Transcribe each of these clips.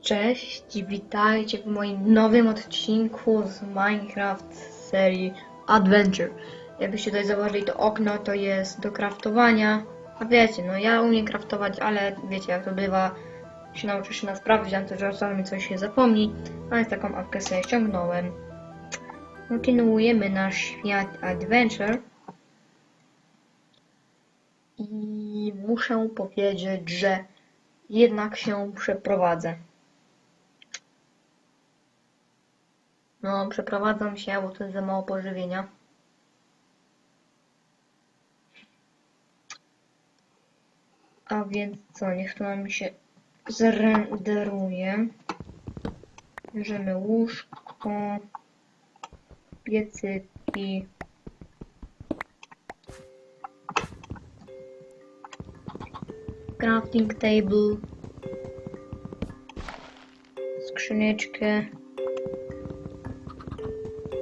Cześć, witajcie w moim nowym odcinku z Minecraft serii Adventure. Jakbyście tutaj zauważyli, to okno to jest do craftowania. A wiecie, no ja umiem craftować, ale wiecie jak to bywa. Się nauczę się na sprawdzian, to czasami coś się zapomni, ale taką apkę sobie ściągnąłem. Kontynuujemy nasz świat Adventure. I muszę powiedzieć, że jednak się przeprowadzę. No, przeprowadzam się, bo to jest za mało pożywienia. A więc co, niech to nam się zrenderuje. Bierzemy łóżko, piecyki. Crafting table. Skrzyneczkę.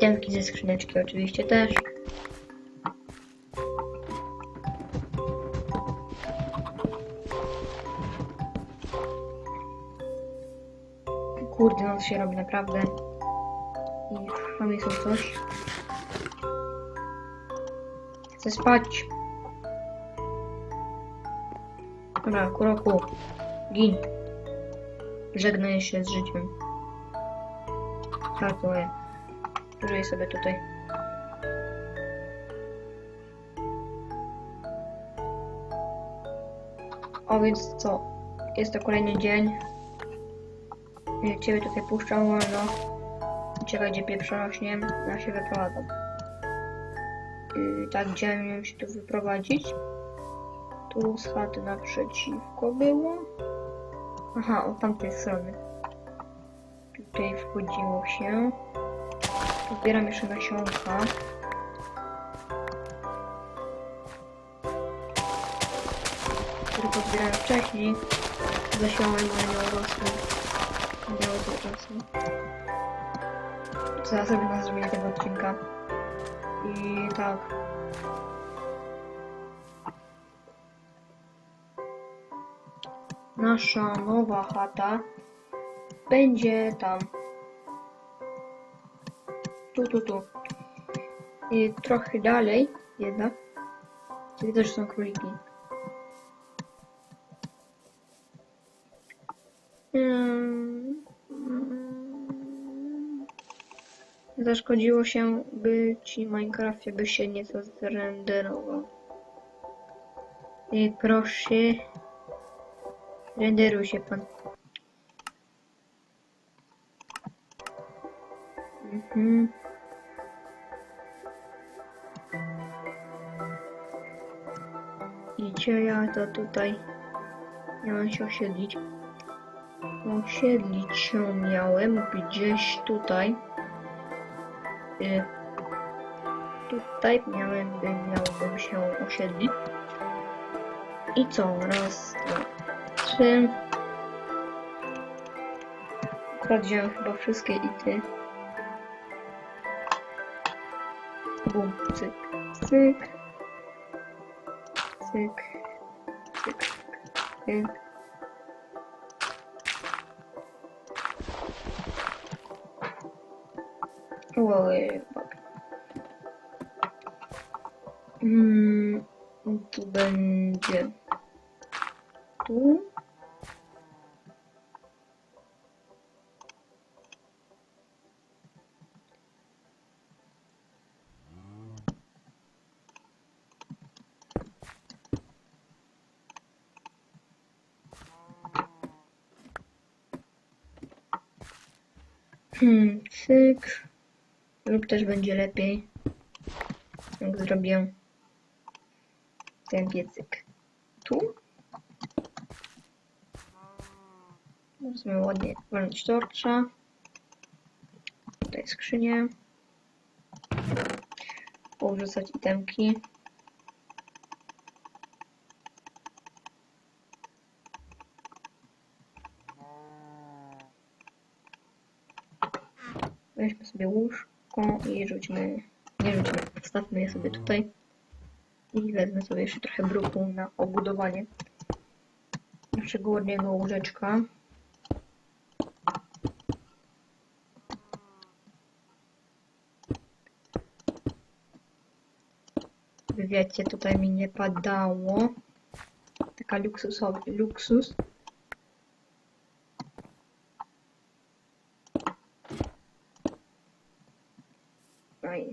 Itemki ze skrzyneczki oczywiście też. Kurde, noc się robi naprawdę. I tam jest coś. Chcę spać. Dobra, kuroku. Gin. Żegnaj się z życiem. Żartuję. Żyję sobie tutaj. O więc co? Jest to kolejny dzień. Ciebie tutaj puszczam wolno. Czekaj, gdzie pieprz rośnie. Ja się wyprowadzam. Yy, tak, gdzie miałem się tu wyprowadzić? Tu z chaty naprzeciwko było. Aha, od tamtej strony. Tutaj wchodziło się. Zbieram jeszcze nasionka. Które pozbierałem wcześniej. Zasiałem, ale nie urosły. Nie miały tyle czasu. Ja sobie na zrobienie tego odcinka. I tak. Nasza nowa chata będzie tam. Tu, tu, tu. I trochę dalej jednak. Czyli też są króliki. Mm, mm. Zaszkodziło się, by ci Minecraftie by się nieco zrenderował. I proszę, renderuj się pan. I gdzie ja to tutaj miałem się osiedlić? Osiedlić się miałem gdzieś tutaj. Y, tutaj miałem, by, miałbym się osiedlić. I co? Raz, dwa, trzy. Akurat wziąłem chyba wszystkie ity. Bum, cyk, cyk. Cyk, cyk, cyk. Oj, fuck. Mm, tu będzie tu. Hmm, cyk. Lub też będzie lepiej, jak zrobię ten piecyk tu. Możemy ładnie walnąć torcza. Tutaj skrzynię. Powrzucać itemki. sobie łóżko i rzućmy, nie rzućmy, wstawmy je sobie tutaj. I wezmę sobie jeszcze trochę bruku na obudowanie naszego ładnego łóżeczka. Wiecie, tutaj mi nie padało. Taka luksusowa, luksus.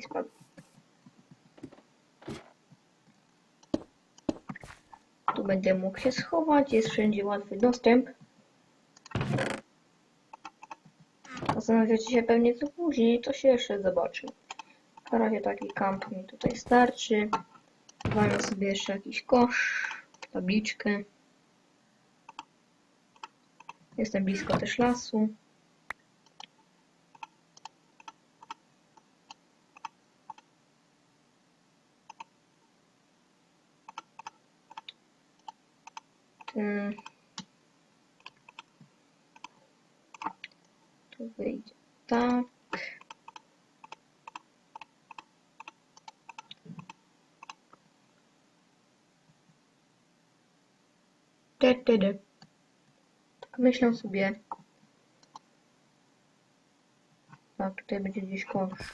Spadł. Tu będę mógł się schować, jest wszędzie łatwy dostęp. Zastanawiacie się pewnie co później, to się jeszcze zobaczy. Na razie taki kamp mi tutaj starczy. Walę sobie jeszcze jakiś kosz, tabliczkę. Jestem blisko też lasu. Mm. Tu wyjdzie tak. Tak myślę sobie. Tak, tutaj będzie gdzieś kosz.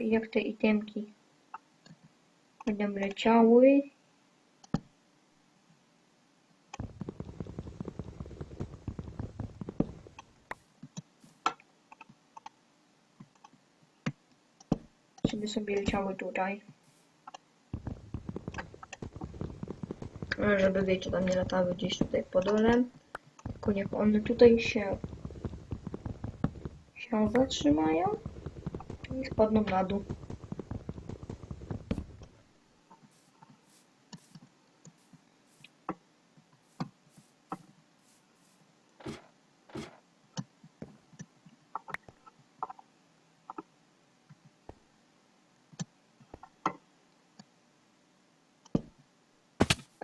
I jak te itemki będą leciały. żeby sobie leciały tutaj. Żeby wiecie, tam nie latały gdzieś tutaj po dole. Tylko niech one tutaj się się zatrzymają i spadną na dół.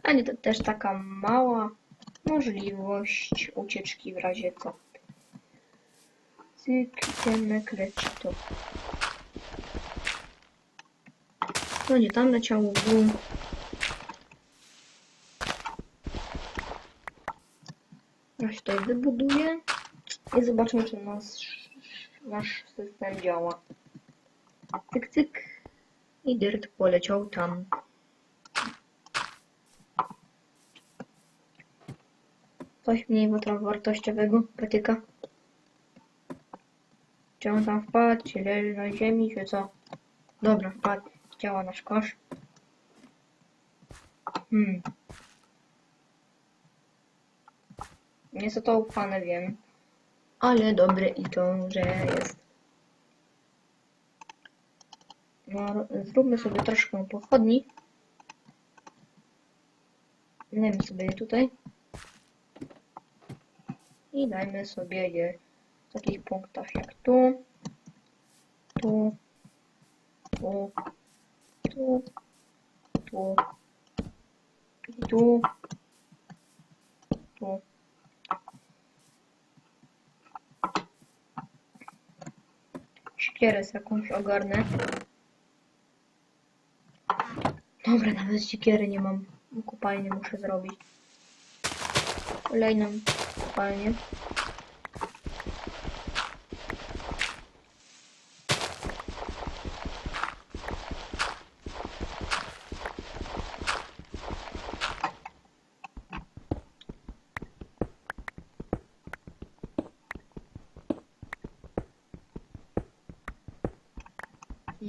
A nie, to też taka mała możliwość ucieczki w razie co. Cyk, leci to. No nie, tam leciało dół. Ja się tutaj wybuduję i zobaczymy, czy nasz, nasz system działa. Cyk, cyk. I dirt poleciał tam. Coś mniej wartościowego, patyka. Czy on tam wpadł, czy leży na ziemi, czy co? Dobra, wpadł. Działa nasz kosz. Hmm. Nie co to ufane, wiem. Ale dobre i to, że jest. No, zróbmy sobie troszkę pochodni. Dajmy sobie je tutaj. I dajmy sobie je w takich punktach jak tu, tu, tu, tu, tu i tu, tu. Siekierę z jakąś ogarnę. Dobra, nawet siekiery nie mam. Kopalnię muszę zrobić. Kolejną kopalnię.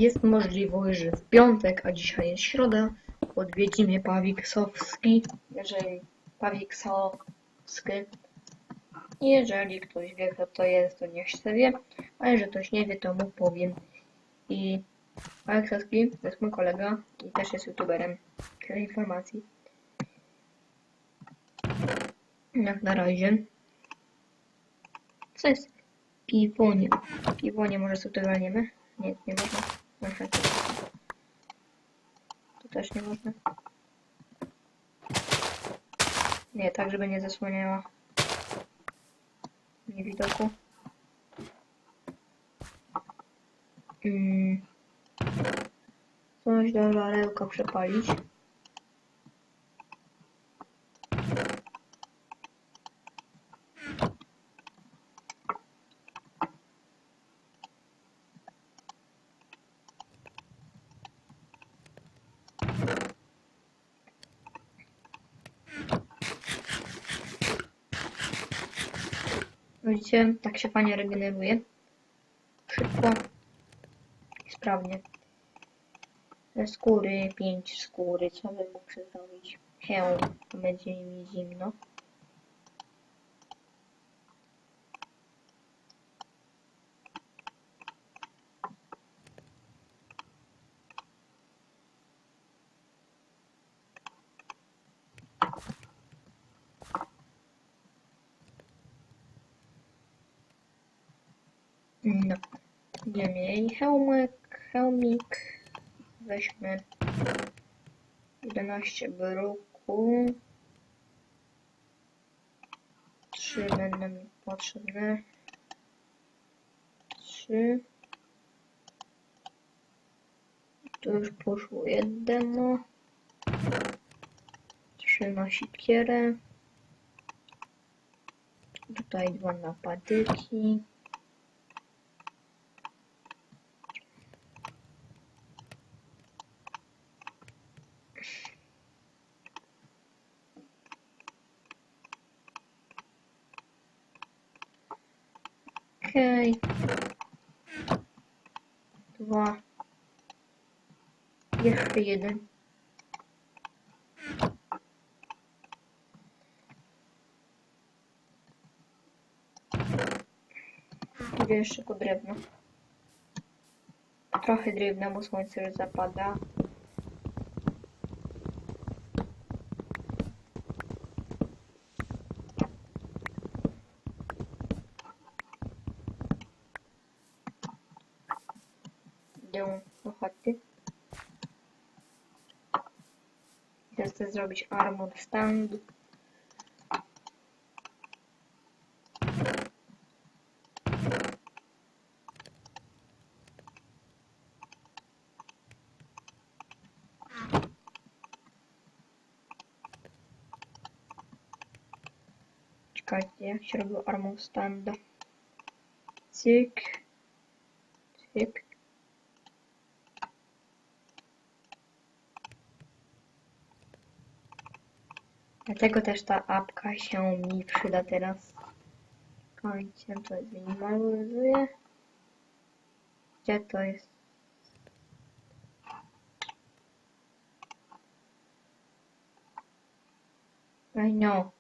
Jest możliwość, że w piątek, a dzisiaj jest środa, odwiedzi mnie Pawik jeżeli Pawik. Jeżeli ktoś wie, kto to jest, to niech się wie, a jeżeli ktoś nie wie, to mu powiem. I Pawik Sowski to jest mój kolega i też jest youtuberem. Tyle informacji. Jak na razie. Co jest? Piwonie. Piwonie może sobie to walniemy? Nie, nie można. Można to. Tu też nie można. Nie, tak żeby nie zasłaniała mnie widoku. Mm. Coś do żarełka przepalić. Widzicie, tak się fajnie regeneruje. Szybko i sprawnie. Skóry, pięć skóry, co bym mógł zrobić? Hełm, będzie mi zimno. No, będziemy mieli hełmek, hełmik. Weźmy 11 bruku. 3 będą mi potrzebne. 3. Tu już poszło jedno. 3 na sikierę. Tutaj dwa na patyki. Okej. Dwa. Jeszcze jeden. Jeszcze po drewno. Trochę drewna, bo słońce już zapada. Idę do chaty. Teraz chcę zrobić armor stand. Czekajcie, jak się robił armor stand. Cyk. Cyk. Dlatego też ta apka się mi przyda teraz. Kończę to zminimalizuję. Gdzie to jest? Ej no.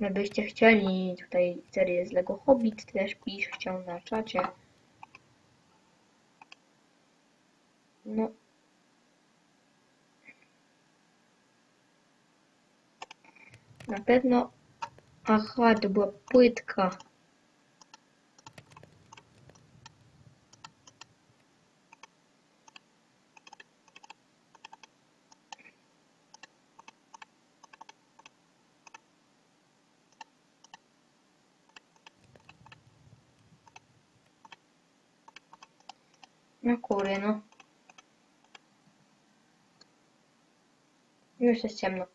Gdybyście chcieli tutaj serię z Lego Hobbit, też piszcie na czacie. No. To była płytka. Na kury, no. Już jest ciemno.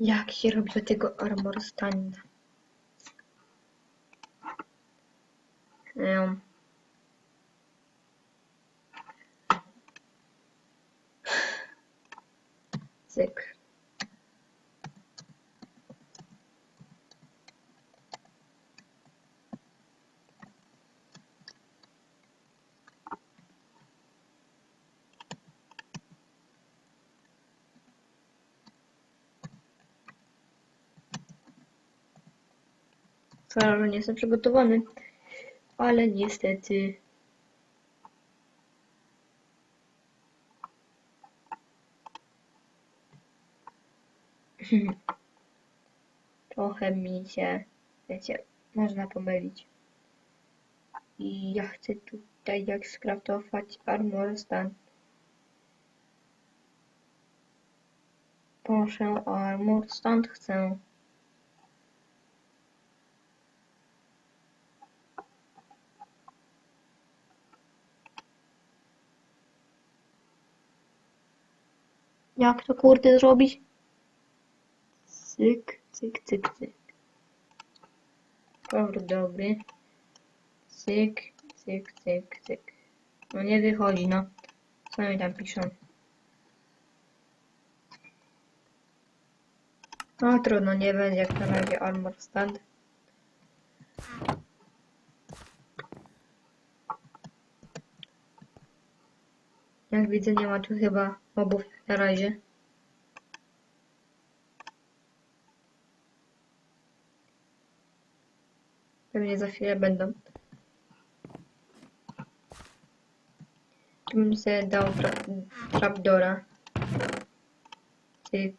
Jak się robi do tego armor stand? Um. Wcale nie jestem przygotowany, ale niestety. Trochę mi się, wiecie, można pomylić. I ja chcę tutaj jak skraftować armor stand. Proszę, armor stand chcę. Jak to kurde zrobić? Cyk, cyk, cyk, cyk. Kolor dobry. Cyk, cyk, cyk, cyk. No nie wychodzi, no. Co mi tam piszą? No trudno, nie będzie jak na razie armor stand. Jak widzę, nie ma tu chyba mobów na razie. Pewnie za chwilę będą. Tu bym sobie dał tra trapdora. Cyk.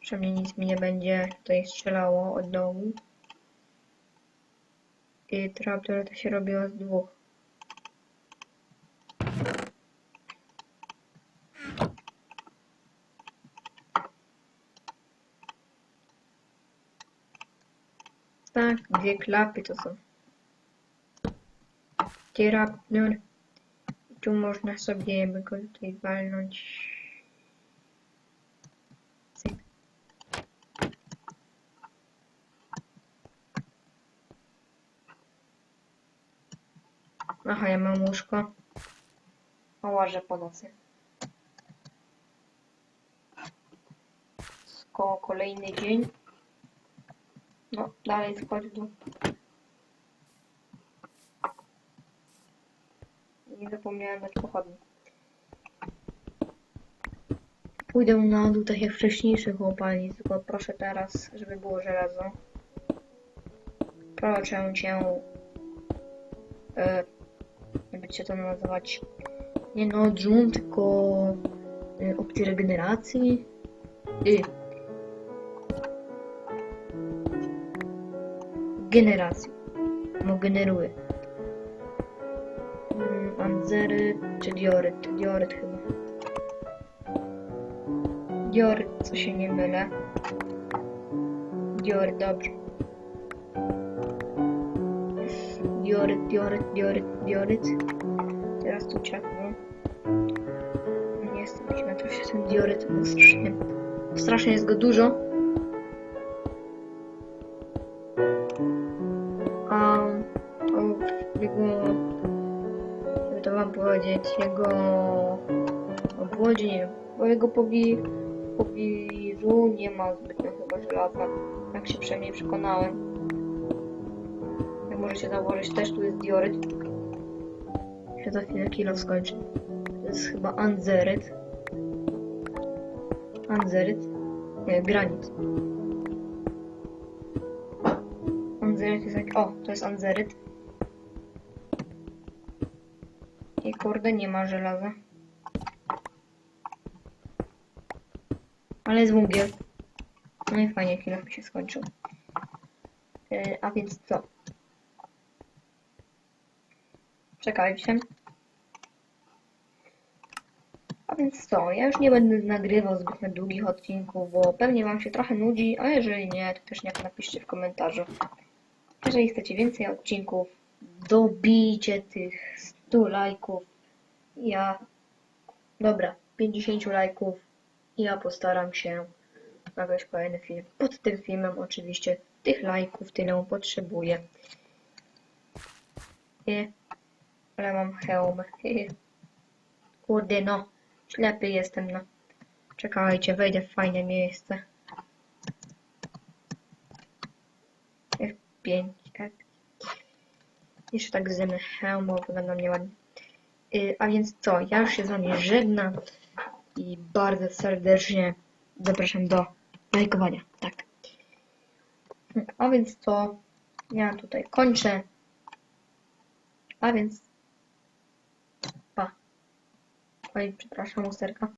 Przynajmniej nic mi nie będzie tutaj strzelało od dołu. I trapdor to się robiło z dwóch. Tak, dwie klapy to są. Tierapnur. Tu można sobie go tutaj walnąć. Aha, ja mam łóżko. Położę po nocy. Sko kolejny dzień. No, dalej schodź w dół. Nie zapomniałem dać pochodni. Pójdę na dół tak jak wcześniejszych kopalni, tylko proszę teraz, żeby było żelazo. Proszę cię, e, jakby cię to nazywać, nie no dżum, tylko e, opcji regeneracji. Y, generacji. No generuje. Mm, Anzery czy dioryt? Dioryt chyba. Dioryt, co się nie mylę. Dioryt, dobrze. Dioryt, dioryt, dioryt, dioryt. Teraz tu czekam. Nie jestem na to się ten dioryt, strasznie, strasznie jest go dużo. Jego, jakby to wam powiedzieć, jego obwodzie, bo jego powi, pobliżu nie ma zbytnio chyba żelaza, jak się przynajmniej przekonałem. Jak możecie zauważyć, też tu jest dioryt. Się za chwilę kilo skończy. To jest chyba anzeryt. Anzeryt. Nie, granit. Anzeryt jest jak... O, to jest anzeryt. Kurde, nie ma żelaza. Ale jest węgiel. No i fajnie, chwilę mi się skończył. E, a więc co? Czekajcie. A więc co? Ja już nie będę nagrywał zbytnio długich odcinków, bo pewnie wam się trochę nudzi, a jeżeli nie, to też nie napiszcie w komentarzu. Jeżeli chcecie więcej odcinków, dobijcie tych 100 lajków. Ja, dobra, 50 lajków i ja postaram się nagrać kolejny film. Pod tym filmem oczywiście tych lajków tyle potrzebuję. I, ale mam hełm. Kurde no, ślepy jestem no. Czekajcie, wejdę w fajne miejsce. F5, F. Jeszcze tak zjemy hełm, bo wygląda mnie ładnie. Y, a więc co, ja już się z wami żegnam i bardzo serdecznie zapraszam do lajkowania. Tak. A więc co, ja tutaj kończę. A więc pa. Oj, przepraszam, usterka.